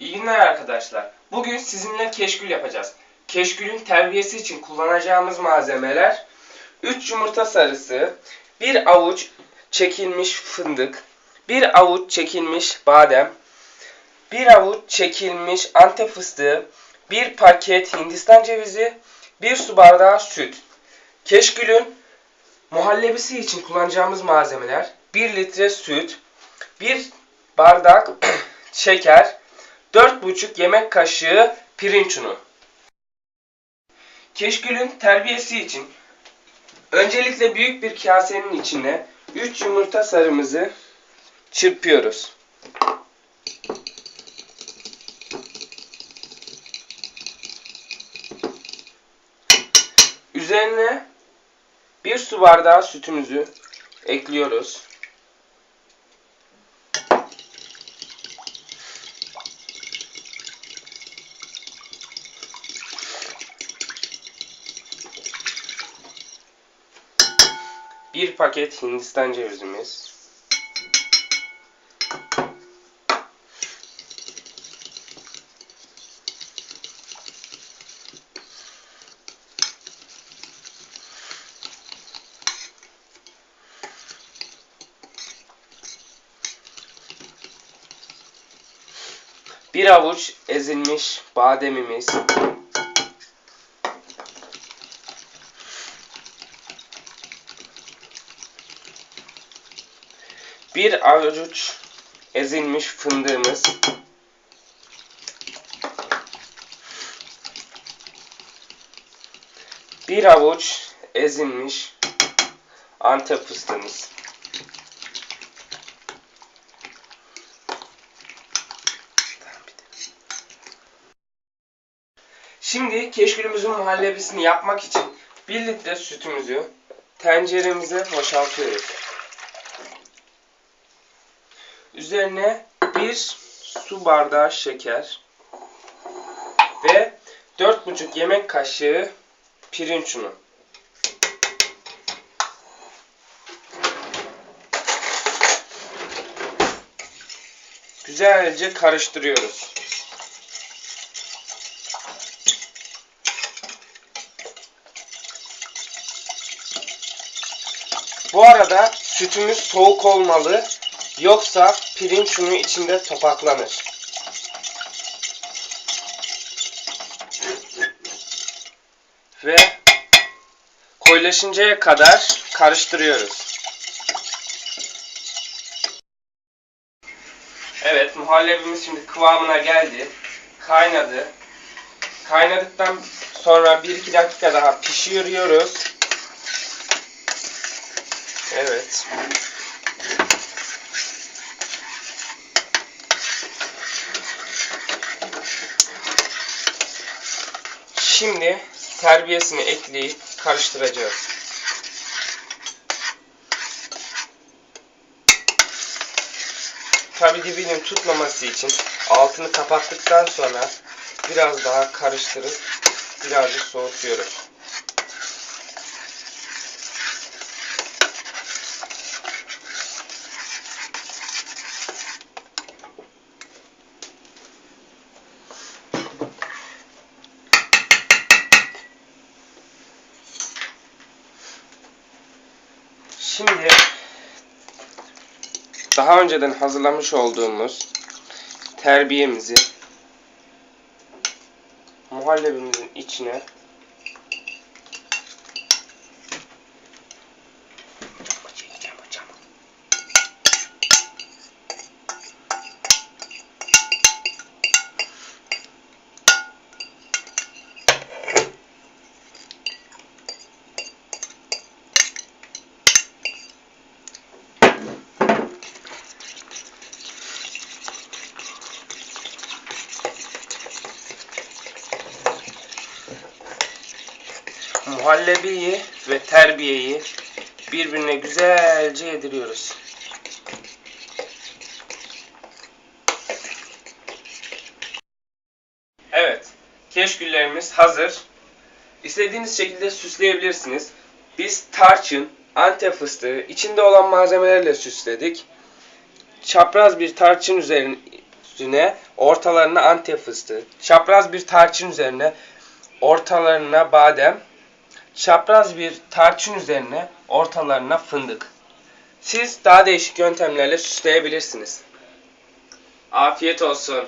İyi günler arkadaşlar. Bugün sizinle keşkül yapacağız. Keşkülün terbiyesi için kullanacağımız malzemeler 3 yumurta sarısı, 1 avuç çekilmiş fındık, 1 avuç çekilmiş badem, 1 avuç çekilmiş antep fıstığı, 1 paket hindistan cevizi, 1 su bardağı süt. Keşkülün muhallebisi için kullanacağımız malzemeler 1 litre süt, 1 bardak şeker, 4,5 yemek kaşığı pirinç unu. Keşkülün terbiyesi için öncelikle büyük bir kasenin içine 3 yumurta sarımızı çırpıyoruz. Üzerine bir su bardağı sütümüzü ekliyoruz. Bir paket hindistan cevizimiz. Bir avuç ezilmiş bademimiz. Bir avuç ezilmiş fındığımız. Bir avuç ezilmiş antep fıstığımız. Şimdi keşkülümüzün muhallebisini yapmak için 1 litre sütümüzü tenceremize boşaltıyoruz. Üzerine 1 su bardağı şeker ve 4,5 yemek kaşığı pirinç unu. Güzelce karıştırıyoruz. Bu arada sütümüz soğuk olmalı yoksa pirinç unu içinde topaklanır. Ve koyulaşıncaya kadar karıştırıyoruz. Evet muhallebimiz şimdi kıvamına geldi. Kaynadı. Kaynadıktan sonra 1-2 dakika daha pişiriyoruz. Evet. Şimdi terbiyesini ekleyip karıştıracağız. Tabi dibinin tutmaması için altını kapattıktan sonra biraz daha karıştırıp birazcık soğutuyoruz. Şimdi daha önceden hazırlamış olduğumuz terbiyemizi muhallebimizin içine muhallebiyi ve terbiyeyi birbirine güzelce yediriyoruz. Evet, keşküllerimiz hazır. İstediğiniz şekilde süsleyebilirsiniz. Biz tarçın, antep fıstığı, içinde olan malzemelerle süsledik. Çapraz bir tarçın üzerine ortalarına antep fıstığı, çapraz bir tarçın üzerine ortalarına badem, çapraz bir tarçın üzerine ortalarına fındık. Siz daha değişik yöntemlerle süsleyebilirsiniz. Afiyet olsun.